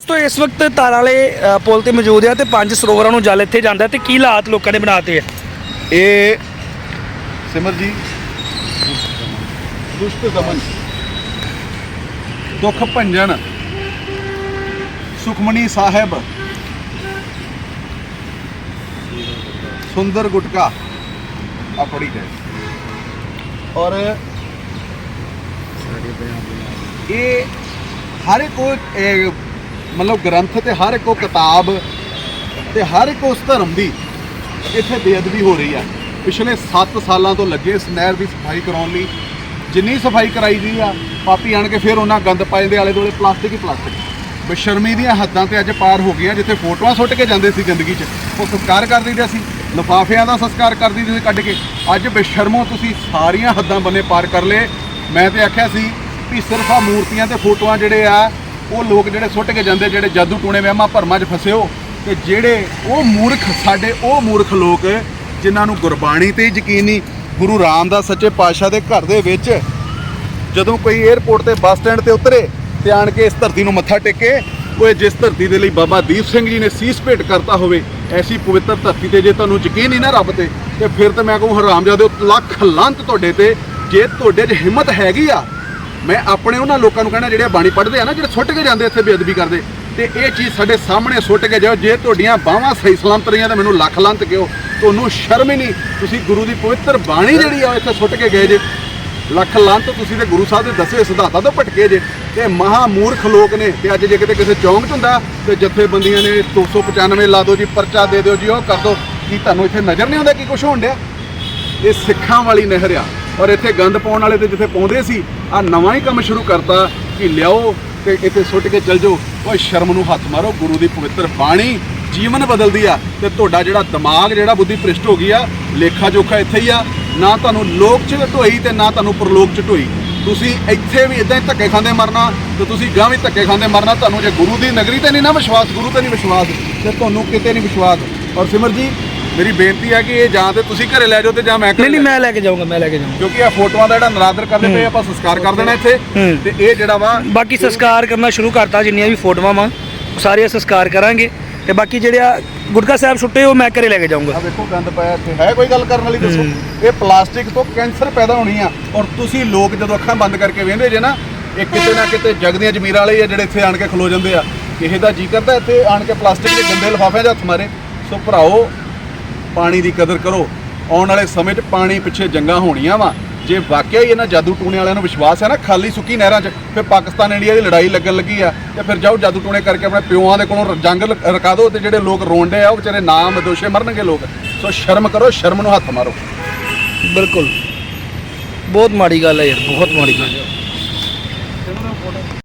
ਤੋਂ ਇਸ ਵਕਤ ਤਾਰਾਂ ਵਾਲੇ ਅ, ਪੁਲ ਤੇ ਮੌਜੂਦ ਆ ਤੇ ਪੰਜ ਸਰੋਵਰਾਂ ਨੂੰ ਜਲ ਇੱਥੇ ਜਾਂਦਾ ਤੇ ਕੀ ਹਾਲਾਤ ਲੋਕਾਂ ਨੇ ਬਣਾਤੇ ਆ? ਇਹ ਸਿਮਰ ਜੀ ਦੁਸ਼ਟ ਦਮਨ ਦੁੱਖ ਭੰਜਨ ਸੁਖਮਣੀ ਸਾਹਿਬ ਸੁੰਦਰ ਗੁਟਕਾ ਆ ਪੜੀ ਜਾਏ ਔਰ ਇਹ ਹਰ ਇੱਕ ਉਹ, ਇਹ ਮਤਲਬ ਗ੍ਰੰਥ ਤੇ ਹਰ ਇੱਕ ਉਹ ਕਿਤਾਬ ਤੇ ਹਰ ਇੱਕ ਉਸ ਧਰਮ ਦੀ ਇੱਥੇ ਬੇਅਦਬੀ ਹੋ ਰਹੀ ਆ। ਪਿਛਲੇ 7 ਸਾਲਾਂ ਤੋਂ ਲੱਗੇ ਇਸ ਨਹਿਰ ਦੀ ਸਫ਼ਾਈ ਕਰਾਉਣ ਲਈ, ਜਿੰਨੀ ਸਫ਼ਾਈ ਕਰਾਈ ਗਈ ਆ, ਪਾਪੀ ਆਣ ਕੇ ਫਿਰ ਉਹਨਾਂ ਗੰਦ ਪਾਏ ਦੇ ਆਲੇ ਦੁਆਲੇ ਪਲਾਸਟਿਕ ਹੀ ਪਲਾਸਟਿਕ। ਬਸ਼ਰਮੀ ਦੀਆਂ ਹੱਦਾਂ ਤੇ ਅੱਜ ਪਾਰ ਹੋ ਗਈਆਂ, ਜਿੱਥੇ ਫੋਟੋਆਂ ਸੁੱਟ ਕੇ ਜਾਂਦੇ ਸੀ ਗੰਦਗੀ 'ਚ। ਉਹ ਸੰਸਕਾਰ ਕਰ ਦਿੰਦੇ ਸੀ, ਲਿਫਾਫਿਆਂ ਦਾ ਸੰਸਕਾਰ ਕਰ ਦਿੰਦੇ ਸੀ ਕੱਢ ਕੇ। ਅੱਜ ਬੇਸ਼ਰਮੋ ਤੁਸੀਂ ਸਾਰੀਆਂ ਹੱਦਾਂ ਬੰਨੇ ਪਾਰ ਕਰ ਲਏ। ਮੈਂ ਤੇ ਆਖਿਆ ਸੀ ਵੀ ਸਿਰਫ ਆ ਮੂਰਤੀਆਂ ਤੇ ਫੋਟੋਆਂ ਜਿਹੜੇ ਆ ਉਹ ਲੋਕ ਜਿਹੜੇ ਸੁੱਟ ਕੇ ਜਾਂਦੇ ਜਿਹੜੇ ਜਾਦੂ ਟੂਣੇ ਵਹਿਮਾਂ ਭਰਮਾਂ 'ਚ ਫਸੇ ਹੋ, ਤੇ ਜਿਹੜੇ ਉਹ ਮੂਰਖ ਸਾਡੇ, ਉਹ ਮੂਰਖ ਲੋਕ ਜਿਨ੍ਹਾਂ ਨੂੰ ਗੁਰਬਾਣੀ ਤੇ ਹੀ ਯਕੀਨ ਨਹੀਂ, ਗੁਰੂ ਰਾਮਦਾਸ ਸੱਚੇ ਪਾਤਸ਼ਾਹ ਦੇ ਘਰ ਦੇ ਵਿੱਚ ਜਦੋਂ ਕੋਈ 에ਅਰਪੋਰਟ ਤੇ ਬੱਸ ਸਟੈਂਡ ਤੇ ਉਤਰੇ, ਤੇ ਆਣ ਕੇ ਇਸ ਧਰਤੀ ਨੂੰ ਮੱਥਾ ਟੇਕੇ, ਉਹ ਜਿਸ ਧਰਤੀ ਦੇ ਲਈ ਬਾਬਾ ਦੀਪ ਸਿੰਘ ਜੀ ਨੇ ਸੀਸ ਭੇਟ ਕਰਤਾ ਹੋਵੇ, ਐਸੀ ਪਵਿੱਤਰ ਧਰਤੀ ਤੇ ਜੇ ਤੁਹਾਨੂੰ ਯਕੀਨ ਨਹੀਂ ਨਾ ਰੱਬ ਤੇ ਤੇ ਫਿਰ ਤਾਂ ਮੈਂ ਕਹੂੰ ਹਰਾਮਜ਼ਾਦੇ ਲੱਖ ਲੰਤ ਤੁਹਾਡੇ ਤੇ, ਜੇ ਤੁਹਾਡੇ 'ਚ ਹਿੰਮਤ ਹੈਗੀ ਆ ਮੈਂ ਆਪਣੇ ਉਹਨਾਂ ਲੋਕਾਂ ਨੂੰ ਕਹਿਣਾ ਜਿਹੜੇ ਬਾਣੀ ਪੜ੍ਹਦੇ ਆ ਨਾ, ਜਿਹੜੇ ਸੁੱਟ ਕੇ ਜਾਂਦੇ ਇੱਥੇ ਬੇਅਦਬੀ ਕਰਦੇ, ਤੇ ਇਹ ਚੀਜ਼ ਸਾਡੇ ਸਾਹਮਣੇ ਸੁੱਟ ਕੇ ਜਾਓ, ਜੇ ਤੁਹਾਡੀਆਂ ਬਾਹਾਂ ਸਹੀ ਸਲਾਮਤ ਰਹੀਆਂ ਤਾਂ ਮੈਨੂੰ ਲੱਖ ਲੰਤ ਕਿਉ? ਤੁਹਾਨੂੰ ਸ਼ਰਮ ਹੀ ਨਹੀਂ। ਤੁਸੀਂ ਗੁਰੂ ਦੀ ਪਵਿੱਤਰ ਬਾਣੀ ਜਿਹੜੀ ਆ, ਉਹ ਇੱਥੇ ਸੁੱਟ ਕੇ ਗਏ ਜੇ। ਲੱਖ ਲੰਤ ਤੁਸੀਂ ਤੇ ਗੁਰੂ ਸਾਹਿਬ ਦੇ ਦੱਸੇ ਸਿਧਾਂਤਾਂ ਤੋਂ ਭਟਕੇ ਜੇ। ਤੇ ਮਹਾ ਮੂਰਖ ਲੋਕ ਨੇ, ਤੇ ਅੱਜ ਜੇ ਕਿਤੇ ਕਿਸੇ ਚੌਂਕ 'ਚ ਹੁੰਦਾ, ਤੇ ਜਥੇਬੰਦੀਆਂ ਨੇ 295 ਲਾ ਦਿਓ ਜੀ, ਪਰਚਾ ਦੇ ਦਿਓ ਜੀ, ਉਹ ਕਰ ਦਿਓ। ਕੀ ਤੁਹਾਨੂੰ ਇੱਥੇ ਨਜ਼ਰ ਨਹੀਂ ਆਉਂਦਾ ਕੀ ਕੁਝ ਹੋਣ ਡਿਆ? ਇਹ ਸਿੱਖਾਂ ਵਾਲੀ ਨਹਿਰ ਆ। ਔਰ ਇੱਥੇ ਗੰਦ ਪਾਉਣ ਵਾਲੇ ਤੇ ਜਿੱਥੇ ਪਾਉਂਦੇ ਸੀ ਆ ਨਵਾਂ ਹੀ ਕੰਮ ਸ਼ੁਰੂ ਕਰਤਾ ਕਿ ਲਿਆਓ ਤੇ ਇੱਥੇ ਸੁੱਟ ਕੇ ਚੱਲ ਜਾਓ। ਓਏ ਸ਼ਰਮ ਨੂੰ ਹੱਥ ਮਾਰੋ, ਗੁਰੂ ਦੀ ਪਵਿੱਤਰ ਬਾਣੀ ਜੀਵਨ ਬਦਲਦੀ ਆ ਤੇ ਤੁਹਾਡਾ ਜਿਹੜਾ ਦਿਮਾਗ, ਜਿਹੜਾ ਬੁੱਧੀ ਭ੍ਰਿਸ਼ਟ ਹੋ ਗਈ ਆ, ਲੇਖਾ ਜੋਖਾ ਇੱਥੇ ਹੀ ਆ। ਨਾ ਤੁਹਾਨੂੰ ਲੋਕ ਚ ਢੋਈ ਤੇ ਨਾ ਤੁਹਾਨੂੰ ਪ੍ਰਲੋਕ ਚ ਢੋਈ। ਤੁਸੀਂ ਇੱਥੇ ਵੀ ਇਦਾਂ ਹੀ ਧੱਕੇ ਖਾਂਦੇ ਮਰਨਾ ਤੇ ਤੁਸੀਂ ਗਾਂ ਵੀ ਧੱਕੇ ਖਾਂਦੇ ਮਰਨਾ। ਤੁਹਾਨੂੰ ਜੇ ਗੁਰੂ ਦੀ ਨਗਰੀ ਤੇ ਨਹੀਂ ਨਾ ਵਿਸ਼ਵਾਸ, ਗੁਰੂ ਤੇ ਨਹੀਂ ਵਿਸ਼ਵਾਸ ਤੇ ਤੁਹਾਨੂੰ ਕਿਤੇ ਨਹੀਂ ਵਿਸ਼ਵਾਸ। ਔਰ ਸਿਮਰ ਜੀ ਮੇਰੀ ਬੇਨਤੀ ਹੈ ਕਿ ਇਹ ਜਾਂ ਤੇ ਤੁਸੀਂ ਘਰੇ ਲੈ ਜਾਓ ਤੇ ਜਾਂ ਮੈਂ ਘਰੇ ਨਹੀਂ ਨਹੀਂ ਲੈ ਮੈਂ ਲੈ ਕੇ ਜਾਊਂਗਾ ਮੈਂ ਲੈ ਕੇ ਜਾਊਂਗਾ। ਕਿਉਂਕਿ ਇਹ ਫੋਟੋਆਂ ਦਾ ਜਿਹੜਾ ਨਰਾਦਰ ਕਰਦੇ ਪਏ ਆਪਾਂ ਸੰਸਕਾਰ ਕਰ ਦੇਣਾ ਇੱਥੇ। ਹੂੰ। ਤੇ ਇਹ ਜਿਹੜਾ ਵਾ ਬਾਕੀ ਸੰਸਕਾਰ ਕਰਨਾ ਸ਼ੁਰੂ ਕਰਤਾ ਜਿੰਨੀਆਂ ਵੀ ਫੋਟੋਆਂ ਵਾ ਉਹ ਸਾਰੀਆਂ ਸੰਸਕਾਰ ਕਰਾਂਗੇ। ਤੇ ਬਾਕੀ ਜਿਹੜੇ ਆ ਗੁਟਕਾ ਸਾਹਿਬ ਸੁੱਟੇ ਉਹ ਮੈਂ ਘਰੇ ਲੈ ਕੇ ਜਾਊਂਗਾ। ਆ ਵੇਖੋ ਗੰਦ ਪਾਇਆ ਇੱਥੇ। ਹੈ ਕੋਈ ਗੱਲ ਕਰਨ ਵਾਲੀ ਦੱਸੋ? ਇਹ ਪਲਾਸਟਿਕ ਤੋਂ ਕੈਂਸਰ ਪੈਦਾ ਹੋਣੀ ਆ। ਔਰ ਤੁਸੀਂ ਲੋਕ ਜਦੋਂ ਅੱਖਾਂ ਬੰਦ ਕਰਕੇ ਵੇਂਦੇ ਜੇ ਨਾ ਇਹ ਕਿਤੇ ਨਾ ਕਿਤੇ ਜਗਦੀਆਂ ਜ਼ਮੀਰਾਂ ਵਾਲੇ ਹੀ ਆ ਜਿਹੜੇ ਇੱਥੇ ਆਣ ਕੇ ਖਲੋ ਜਾਂਦੇ ਆ। ਕਿਸੇ ਦਾ ਜੀ ਕਰਦਾ ਇੱਥੇ ਆਣ ਕੇ ਪਲਾਸਟਿਕ ਦੇ ਗੰਦੇ ਲਿਫਾਫਿਆਂ 'ਚ ਹੱਥ ਮਾਰੇ। ਸੋ ਭਰਾਓ ਪਾਣੀ ਦੀ ਕਦਰ ਕਰੋ। ਆਉਣ ਵਾਲੇ ਸਮੇਂ 'ਚ ਪਾਣੀ ਪਿੱਛੇ ਜੰਗਾਂ ਹੋਣੀਆਂ ਵਾ। ਜੇ ਵਾਕਿਆ ਹੀ ਇਹਨਾਂ ਜਾਦੂ ਟੂਣੇ ਵਾਲਿਆਂ ਨੂੰ ਵਿਸ਼ਵਾਸ ਹੈ ਨਾ, ਖਾਲੀ ਸੁੱਕੀ ਨਹਿਰਾਂ 'ਚ, ਫਿਰ ਪਾਕਿਸਤਾਨ ਇੰਡੀਆ ਦੀ ਲੜਾਈ ਲੱਗਣ ਲੱਗੀ ਆ ਤੇ ਫਿਰ ਜਾਓ ਜਾਦੂ ਟੂਣੇ ਕਰਕੇ ਆਪਣੇ ਪਿਓਆਂ ਦੇ ਕੋਲੋਂ ਜੰਗ ਰਕਾ ਦਿਓ ਤੇ ਜਿਹੜੇ ਲੋਕ ਰੋਂਡੇ ਆ, ਉਹ ਵਿਚਾਰੇ ਨਾਮ ਦੋਸ਼ੇ ਮਰਨਗੇ ਲੋਕ। ਸੋ ਸ਼ਰਮ ਕਰੋ, ਸ਼ਰਮ ਨੂੰ ਹੱਥ ਮਾਰੋ। ਬਿਲਕੁਲ। ਬਹੁਤ ਮਾੜੀ ਗੱਲ ਹੈ ਯਾਰ, ਬਹੁਤ ਮਾੜੀ ਗੱਲ ਹੈ।